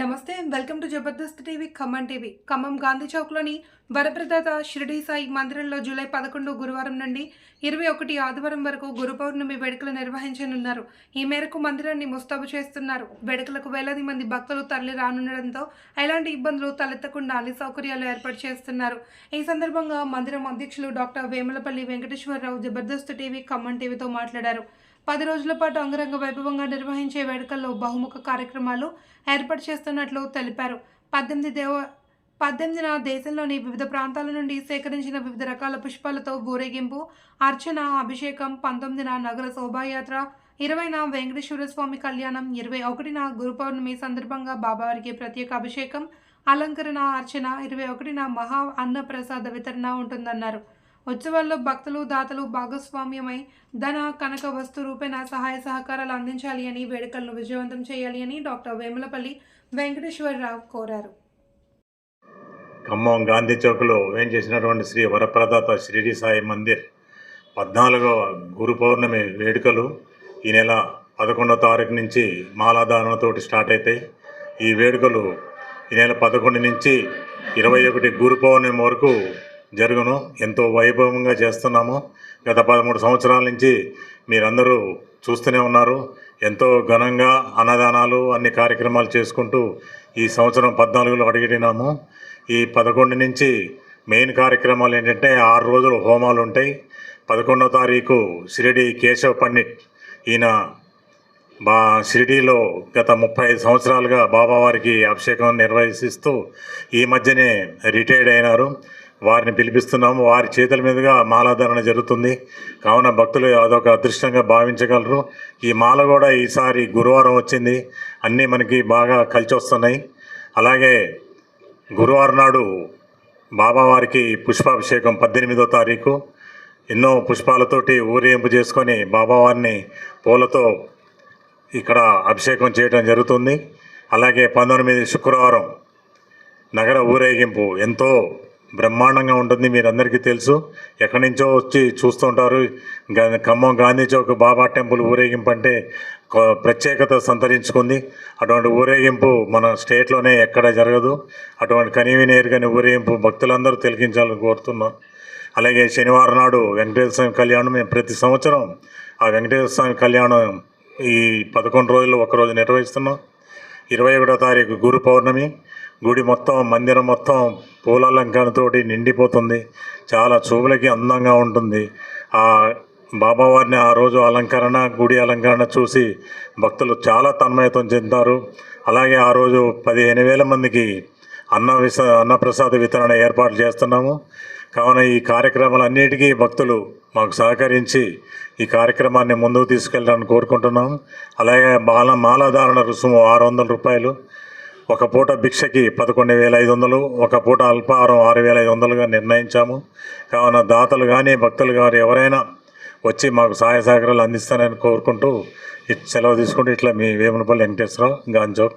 నమస్తే welcome to Jabardasth TV Khammam TV. Khammam Gandhi చౌక్లోని వరప్రదాత షిరిడి సాయి మందిరంలో జూలై పదకొండు గురువారం నుండి ఇరవై ఒకటి ఆదివారం వరకు గురు పౌర్ణమి వేడుకలు నిర్వహించనున్నారు. ఈ మేరకు మందిరాన్ని ముస్తాబు చేస్తున్నారు. వేడుకలకు వేలాది మంది భక్తులు తరలి రానుండడంతో ఎలాంటి ఇబ్బందులు తలెత్తకుండా అన్ని సౌకర్యాలు ఏర్పాటు చేస్తున్నారు. ఈ సందర్భంగా మందిరం అధ్యక్షులు డాక్టర్ వేములపల్లి వెంకటేశ్వరరావు జబర్దస్త్ టీవీ ఖమ్మం టీవీతో మాట్లాడారు. పది రోజుల పాటు అంగరంగ వైభవంగా నిర్వహించే వేడుకల్లో బహుముఖ కార్యక్రమాలు ఏర్పాటు చేస్తున్నట్లు తెలిపారు. పద్దెనిమిది దేవ పద్దెనిమిదిన దేశంలోని వివిధ ప్రాంతాల నుండి సేకరించిన వివిధ రకాల పుష్పాలతో ఊరేగింపు అర్చన అభిషేకం పంతొమ్మిదిన నగర శోభాయాత్ర ఇరవైన వెంకటేశ్వర స్వామి కళ్యాణం ఇరవై ఒకటిన గురు పౌర్ణమి సందర్భంగా బాబావారికి ప్రత్యేక అభిషేకం అలంకరణ అర్చన ఇరవై ఒకటిన మహా అన్న ప్రసాద వితరణ ఉంటుందన్నారు. ఉత్సవాల్లో భక్తులు దాతలు భాగస్వామ్యమై ధన కనక వస్తు రూపేణ సహాయ సహకారాలు అందించాలి అని వేడుకలను విజయవంతం చేయాలి అని డాక్టర్ వేములపల్లి వెంకటేశ్వరరావు కోరారు. ఖమ్మం గాంధీ చౌక్లో ఏం చేసినటువంటి శ్రీ వరప్రదాత షిరిడి సాయి మందిర్ పద్నాలుగవ గురు పౌర్ణమి వేడుకలు ఈ నెల పదకొండవ తారీఖు నుంచి మాలాధారణతోటి స్టార్ట్ అవుతాయి ఈ వేడుకలు ఈ నెల పదకొండు నుంచి ఇరవై ఒకటి గురు పౌర్ణమి వరకు జరుగును. ఎంతో వైభవంగా చేస్తున్నాము. గత పదమూడు సంవత్సరాల నుంచి మీరందరూ చూస్తూనే ఉన్నారు. ఎంతో ఘనంగా అన్నదానాలు అన్ని కార్యక్రమాలు చేసుకుంటూ ఈ సంవత్సరం పద్నాలుగులో అడిగినాము ఈ పదకొండు నుంచి మెయిన్ కార్యక్రమాలు ఏంటంటే ఆరు రోజులు హోమాలు ఉంటాయి. పదకొండవ తారీఖు షిరిడి కేశవ పండిట్ ఈయన బా షిరిడీలో గత ముప్పై ఐదు సంవత్సరాలుగా బాబావారికి అభిషేకం నిర్వహిస్తూ ఈ మధ్యనే రిటైర్డ్ అయినారు. వారిని పిలిపిస్తున్నాము. వారి చేతుల మీదుగా మాలాధారణ జరుగుతుంది. కావున భక్తులు అదొక అదృష్టంగా భావించగలరు. ఈ మాల కూడా ఈసారి గురువారం వచ్చింది. అన్నీ మనకి బాగా కలిసి వస్తున్నాయి అలాగే గురువారం నాడు బాబావారికి పుష్పాభిషేకం పద్దెనిమిదో తారీఖు. ఎన్నో పుష్పాలతోటి ఊరేగింపు చేసుకొని బాబావారిని పూలతో ఇక్కడ అభిషేకం చేయడం జరుగుతుంది. అలాగే పంతొమ్మిది శుక్రవారం నగర ఊరేగింపు. ఎంతో బ్రహ్మాండంగా ఉంటుంది మీరందరికీ తెలుసు. ఎక్కడి నుంచో వచ్చి చూస్తుంటారు ఖమ్మం గాంధీ చౌక్ బాబా టెంపుల్ ఊరేగింపు అంటే ప్రత్యేకత సంతరించుకుంది. అటువంటి ఊరేగింపు మన స్టేట్లోనే ఎక్కడ జరగదు. అటువంటి కనీవినేరుగాని ఊరేగింపు భక్తులందరూ తిలకించాలని కోరుతున్నాం. అలాగే శనివారం నాడు వెంకటేశ్వర స్వామి కళ్యాణం మేము ప్రతి సంవత్సరం ఆ వెంకటేశ్వర స్వామి కళ్యాణం ఈ పదకొండు రోజులు ఒకరోజు నిర్వహిస్తున్నాం. ఇరవై ఒకటో తారీఖు గురు పౌర్ణమి. గుడి మొత్తం మందిరం మొత్తం పూల అలంకరణతోటి నిండిపోతుంది. చాలా చూపులకి అందంగా ఉంటుంది. ఆ బాబావారిని ఆ రోజు అలంకరణ గుడి అలంకరణ చూసి భక్తులు చాలా తన్మయత్వం చెందుతారు అలాగే ఆ రోజు పదిహేను వేల మందికి అన్న విస అన్నప్రసాద వితరణ ఏర్పాటు చేస్తున్నాము. కావున ఈ కార్యక్రమాలన్నిటికీ భక్తులు మాకు సహకరించి ఈ కార్యక్రమాన్ని ముందుకు తీసుకెళ్ళాలని కోరుకుంటున్నాం. అలాగే బాల మాలాధారణ రుసుము ఆరు వందల రూపాయలు ఒక పూట భిక్షకి పదకొండు వేల ఐదు వందలు ఒక పూట అల్పాహారం ఆరు వేల ఐదు వందలుగా నిర్ణయించాము. కావున దాతలు కానీ భక్తులు కానీ ఎవరైనా వచ్చి మాకు సహాయ సహకారాలు అందిస్తారని కోరుకుంటూ సెలవు తీసుకుంటూ ఇట్లా మీ వేములపల్లి వెంకటేశ్వరరావు గాంజో